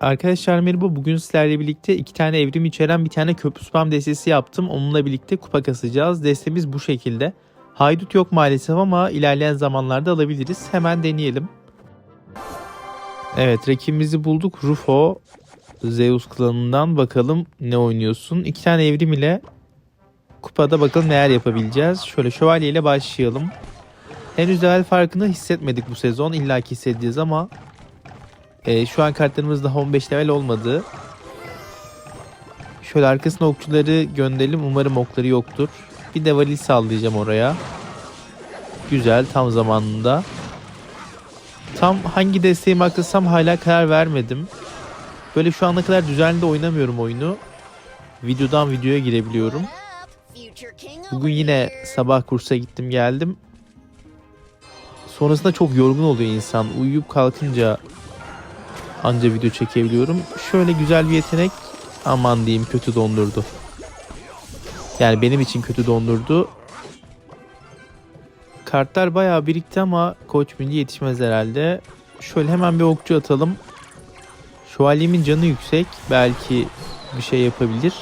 Arkadaşlar merhaba. Bugün sizlerle birlikte iki tane evrim içeren bir tane köprü spam destesi yaptım. Onunla birlikte kupa kasacağız. Destemiz bu şekilde. Haydut yok maalesef ama ilerleyen zamanlarda alabiliriz. Hemen deneyelim. Evet rakibimizi bulduk. Rufo Zeus klanından bakalım ne oynuyorsun. İki tane evrim ile kupada bakalım neler yapabileceğiz. Şöyle şövalye ile başlayalım. Henüz level farkını hissetmedik bu sezon. İlla ki hissedeceğiz ama ee, şu an kartlarımız daha 15 level olmadı. Şöyle arkasına okçuları gönderelim. Umarım okları yoktur. Bir de valiz sallayacağım oraya. Güzel tam zamanında. Tam hangi desteği maklasam hala karar vermedim. Böyle şu ana kadar düzenli oynamıyorum oyunu. Videodan videoya girebiliyorum. Bugün yine sabah kursa gittim geldim. Sonrasında çok yorgun oluyor insan. Uyuyup kalkınca anca video çekebiliyorum. Şöyle güzel bir yetenek aman diyeyim kötü dondurdu. Yani benim için kötü dondurdu. Kartlar bayağı birikti ama koç milli yetişmez herhalde. Şöyle hemen bir okçu atalım. Şövalyemin canı yüksek. Belki bir şey yapabilir.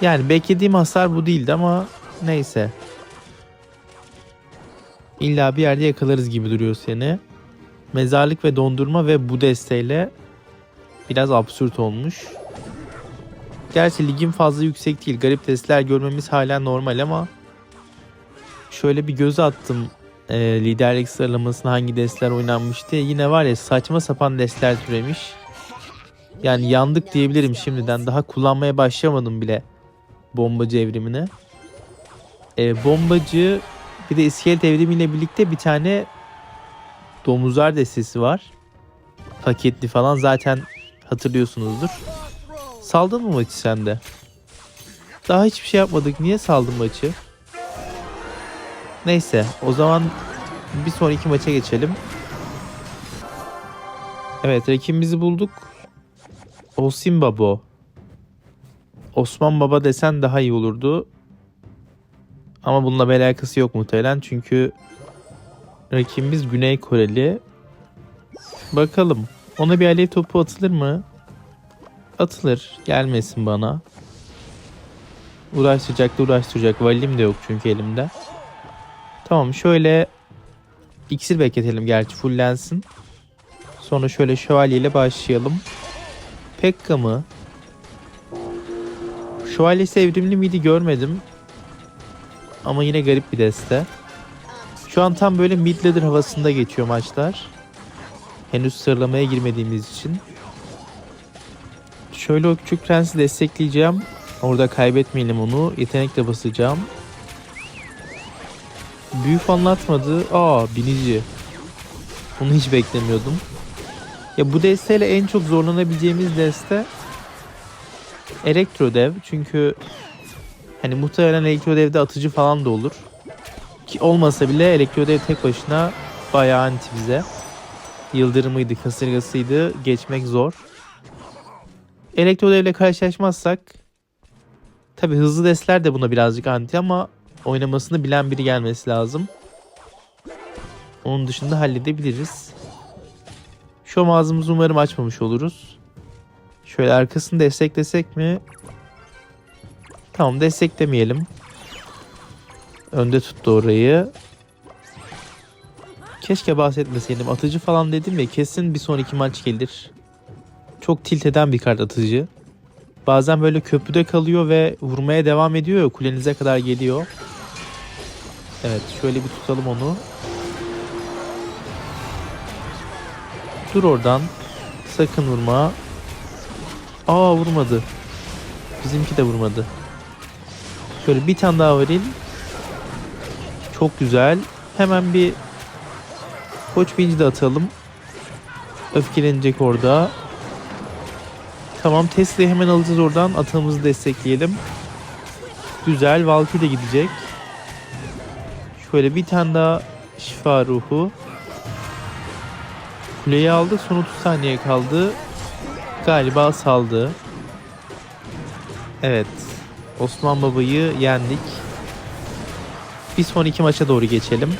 Yani beklediğim hasar bu değildi ama neyse. İlla bir yerde yakalarız gibi duruyor seni. Mezarlık ve dondurma ve bu desteğiyle biraz absürt olmuş. Gerçi ligim fazla yüksek değil. Garip testler görmemiz hala normal ama şöyle bir göz attım e, liderlik sıralamasına hangi destler oynanmış diye. Yine var ya saçma sapan destler türemiş. Yani yandık diyebilirim şimdiden. Daha kullanmaya başlamadım bile bombacı evrimini. E, bombacı bir de iskelet evrimiyle birlikte bir tane domuzlar destesi var. Paketli falan zaten hatırlıyorsunuzdur. Saldın mı maçı sende? Daha hiçbir şey yapmadık. Niye saldın maçı? Neyse o zaman bir sonraki maça geçelim. Evet rakibimizi bulduk. Osim Babo. Osman Baba desen daha iyi olurdu. Ama bununla bir alakası yok muhtemelen. Çünkü rakibimiz Güney Koreli. Bakalım. Ona bir alev topu atılır mı? Atılır. Gelmesin bana. Uğraştıracak da uğraştıracak. Valim de yok çünkü elimde. Tamam şöyle iksir bekletelim gerçi fullensin. Sonra şöyle şövalye ile başlayalım. Pekka mı? Şövalyesi evrimli miydi görmedim. Ama yine garip bir deste. Şu an tam böyle mid ladder havasında geçiyor maçlar. Henüz sıralamaya girmediğimiz için. Şöyle o küçük prensi destekleyeceğim. Orada kaybetmeyelim onu. Yetenekle basacağım. Büyük anlatmadı. Aa binici. Bunu hiç beklemiyordum. Ya bu desteyle en çok zorlanabileceğimiz deste Elektrodev. Çünkü hani muhtemelen Elektrodev'de atıcı falan da olur. Olmasa bile Elektrodev tek başına bayağı anti bize. Yıldırımıydı, kasırgasıydı. Geçmek zor. Elektrodev ile karşılaşmazsak tabi hızlı destler de buna birazcık anti ama oynamasını bilen biri gelmesi lazım. Onun dışında halledebiliriz. Şu ağzımızı umarım açmamış oluruz. Şöyle arkasını desteklesek mi? Tamam desteklemeyelim. Önde tuttu orayı. Keşke bahsetmeseydim. Atıcı falan dedim ya kesin bir sonraki maç gelir. Çok tilt eden bir kart atıcı. Bazen böyle köprüde kalıyor ve vurmaya devam ediyor ya kulenize kadar geliyor. Evet şöyle bir tutalım onu. Dur oradan. Sakın vurma. Aa vurmadı. Bizimki de vurmadı. Şöyle bir tane daha varil. Çok güzel. Hemen bir Koç binci de atalım. Öfkelenecek orada. Tamam Tesla'yı hemen alacağız oradan. Atağımızı destekleyelim. Güzel. Valky de gidecek. Şöyle bir tane daha şifa ruhu. Kuleyi aldık. Son 30 saniye kaldı. Galiba saldı. Evet. Osman Baba'yı yendik. Bir sonraki maça doğru geçelim.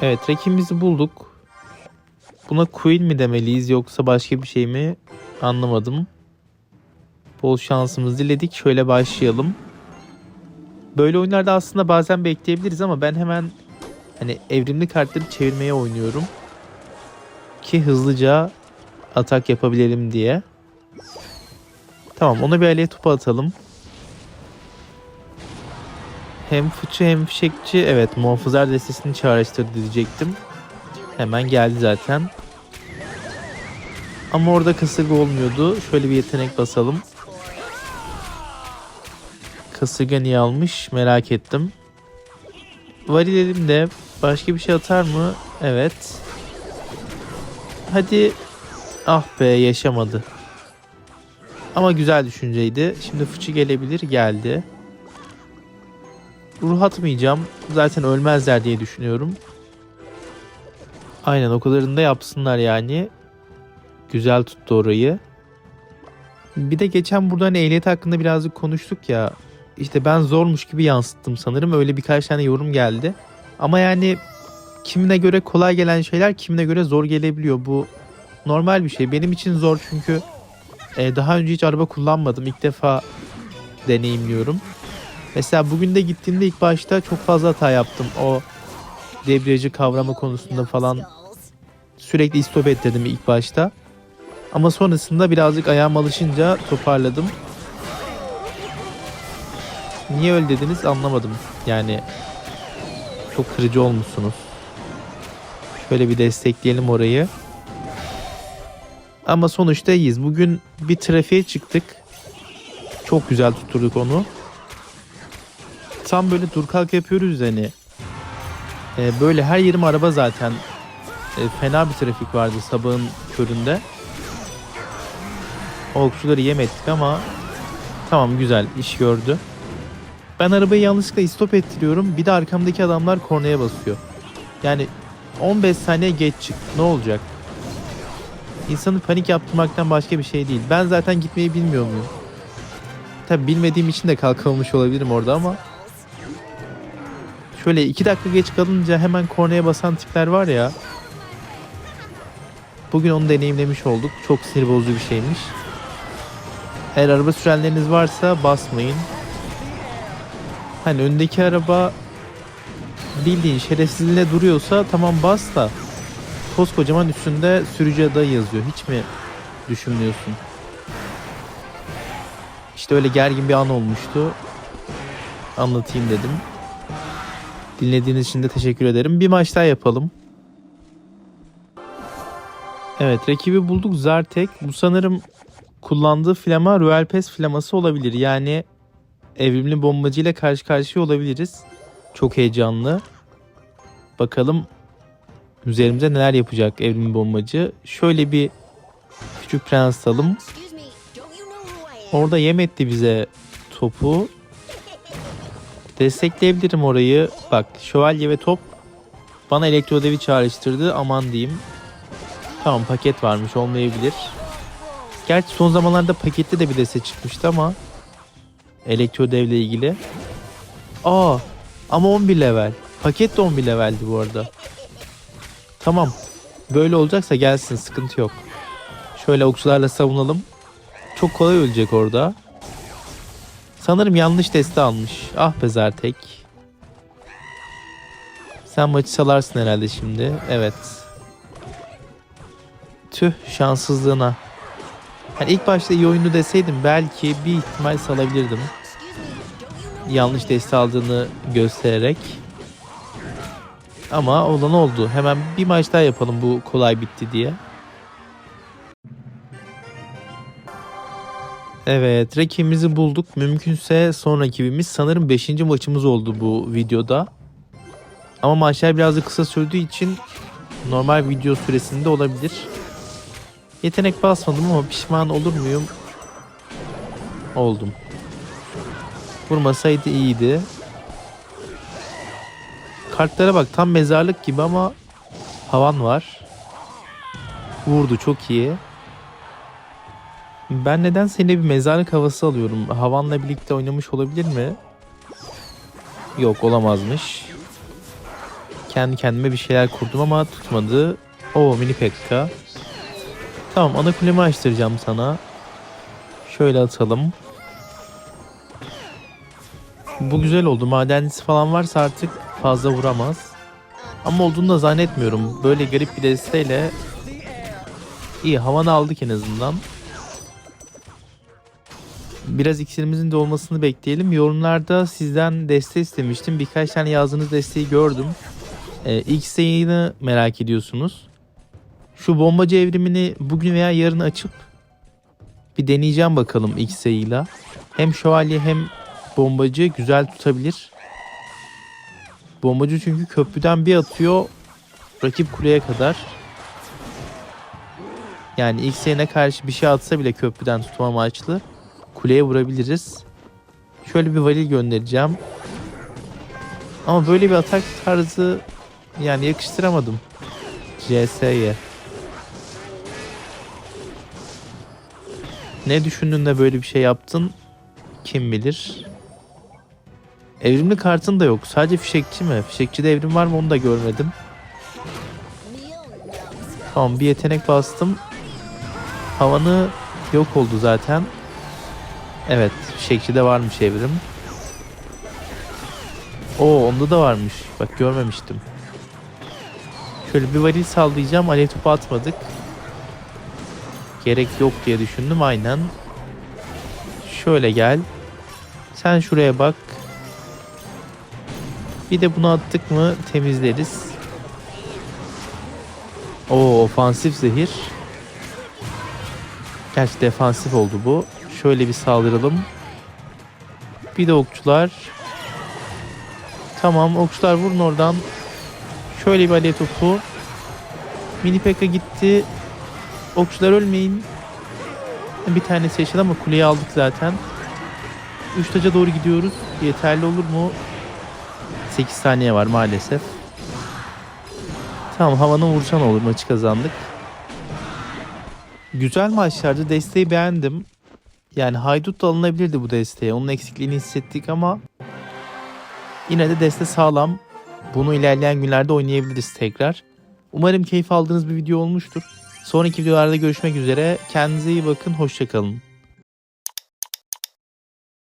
Evet rakibimizi bulduk. Buna queen mi demeliyiz yoksa başka bir şey mi anlamadım. Bol şansımız diledik. Şöyle başlayalım. Böyle oyunlarda aslında bazen bekleyebiliriz ama ben hemen hani evrimli kartları çevirmeye oynuyorum. Ki hızlıca atak yapabilelim diye. Tamam ona bir aleye topu atalım. Hem fıçı hem fişekçi evet muhafızlar destesini çağrıştırdı diyecektim. Hemen geldi zaten. Ama orada kasırga olmuyordu. Şöyle bir yetenek basalım. Kasırga niye almış merak ettim. Varilerim de başka bir şey atar mı? Evet. Hadi. Ah be yaşamadı. Ama güzel düşünceydi. Şimdi fıçı gelebilir. Geldi. Ruh atmayacağım. Zaten ölmezler diye düşünüyorum. Aynen o kadarını da yapsınlar yani. Güzel tuttu orayı. Bir de geçen buradan ehliyet hakkında birazcık konuştuk ya. İşte ben zormuş gibi yansıttım sanırım. Öyle birkaç tane yorum geldi. Ama yani kimine göre kolay gelen şeyler kimine göre zor gelebiliyor. Bu normal bir şey. Benim için zor çünkü e, daha önce hiç araba kullanmadım. İlk defa deneyimliyorum. Mesela bugün de gittiğimde ilk başta çok fazla hata yaptım. O debriyajı kavrama konusunda falan sürekli istop et ilk başta. Ama sonrasında birazcık ayağım alışınca toparladım. Niye öyle dediniz anlamadım. Yani çok kırıcı olmuşsunuz. Şöyle bir destekleyelim orayı. Ama sonuçta iyiyiz. Bugün bir trafiğe çıktık. Çok güzel tutturduk onu. Tam böyle dur kalk yapıyoruz hani. Ee, böyle her yerim araba zaten. Ee, fena bir trafik vardı sabahın köründe. O okçuları yem ettik ama tamam güzel iş gördü. Ben arabayı yanlışlıkla istop ettiriyorum. Bir de arkamdaki adamlar kornaya basıyor. Yani 15 saniye geç çık. Ne olacak? İnsanı panik yaptırmaktan başka bir şey değil. Ben zaten gitmeyi bilmiyor muyum? Tabi bilmediğim için de kalkamamış olabilirim orada ama şöyle 2 dakika geç kalınca hemen kornaya basan tipler var ya. Bugün onu deneyimlemiş olduk. Çok sinir bozucu bir şeymiş. Eğer araba sürenleriniz varsa basmayın. Hani öndeki araba bildiğin şerefsizliğine duruyorsa tamam bas da koskocaman üstünde sürücü adayı yazıyor. Hiç mi düşünmüyorsun? İşte öyle gergin bir an olmuştu. Anlatayım dedim. Dinlediğiniz için de teşekkür ederim. Bir maç daha yapalım. Evet rakibi bulduk Zartek. Bu sanırım kullandığı flama Royal Pass flaması olabilir. Yani evrimli bombacı ile karşı karşıya olabiliriz. Çok heyecanlı. Bakalım üzerimize neler yapacak evrimli bombacı. Şöyle bir küçük prens alalım. Orada yem etti bize topu. Destekleyebilirim orayı. Bak şövalye ve top bana elektrodevi çağrıştırdı. Aman diyeyim. Tamam paket varmış olmayabilir. Gerçi son zamanlarda pakette de bir deste çıkmıştı ama elektrodevle ilgili. Aa ama 11 level. Paket de 11 leveldi bu arada. Tamam. Böyle olacaksa gelsin sıkıntı yok. Şöyle okçularla savunalım. Çok kolay ölecek orada. Sanırım yanlış deste almış. Ah be Zartek. Sen maçı salarsın herhalde şimdi. Evet. Tüh şanssızlığına. Hani ilk başta iyi oyunu deseydim belki bir ihtimal salabilirdim. Yanlış deste aldığını göstererek. Ama olan oldu. Hemen bir maç daha yapalım bu kolay bitti diye. Evet rakibimizi bulduk. Mümkünse son rakibimiz sanırım 5. maçımız oldu bu videoda. Ama maçlar biraz da kısa sürdüğü için normal video süresinde olabilir. Yetenek basmadım ama pişman olur muyum? Oldum. Vurmasaydı iyiydi. Kartlara bak tam mezarlık gibi ama havan var. Vurdu çok iyi. Ben neden seni bir mezarlık havası alıyorum? Havanla birlikte oynamış olabilir mi? Yok olamazmış. Kendi kendime bir şeyler kurdum ama tutmadı. Oo mini pekka. Tamam ana kulemi açtıracağım sana. Şöyle atalım. Bu güzel oldu. Madenlisi falan varsa artık fazla vuramaz. Ama olduğunu da zannetmiyorum. Böyle garip bir desteğiyle iyi havanı aldık en azından. Biraz iksirimizin de olmasını bekleyelim. Yorumlarda sizden desteği istemiştim. Birkaç tane yazdığınız desteği gördüm. Ee, ilk sayını merak ediyorsunuz. Şu bombacı evrimini bugün veya yarın açıp bir deneyeceğim bakalım ilk sayıyla. Hem şövalye hem bombacı güzel tutabilir. Bombacı çünkü köprüden bir atıyor rakip kuleye kadar. Yani ilk sayına karşı bir şey atsa bile köprüden tutma amaçlı kuleye vurabiliriz. Şöyle bir valil göndereceğim. Ama böyle bir atak tarzı yani yakıştıramadım. CS'ye. Ne düşündün de böyle bir şey yaptın? Kim bilir. Evrimli kartın da yok. Sadece fişekçi mi? Fişekçide evrim var mı onu da görmedim. Tamam bir yetenek bastım. Havanı yok oldu zaten. Evet fişekçide varmış evrim. Oo onda da varmış. Bak görmemiştim. Şöyle bir varil sallayacağım. Alev topu atmadık. Gerek yok diye düşündüm aynen. Şöyle gel. Sen şuraya bak. Bir de bunu attık mı temizleriz. Oo ofansif zehir. Gerçi defansif oldu bu. Şöyle bir saldıralım. Bir de okçular. Tamam okçular vurun oradan. Şöyle bir alev topu. Mini Pekka gitti. Okçular ölmeyin. Bir tanesi yaşadı ama kuleyi aldık zaten. Üç taca doğru gidiyoruz. Yeterli olur mu? 8 saniye var maalesef. Tamam havanın vursan olur maçı kazandık. Güzel maçlardı. Desteği beğendim. Yani haydut da alınabilirdi bu desteğe. Onun eksikliğini hissettik ama yine de deste sağlam. Bunu ilerleyen günlerde oynayabiliriz tekrar. Umarım keyif aldığınız bir video olmuştur. Sonraki videolarda görüşmek üzere. Kendinize iyi bakın. Hoşçakalın.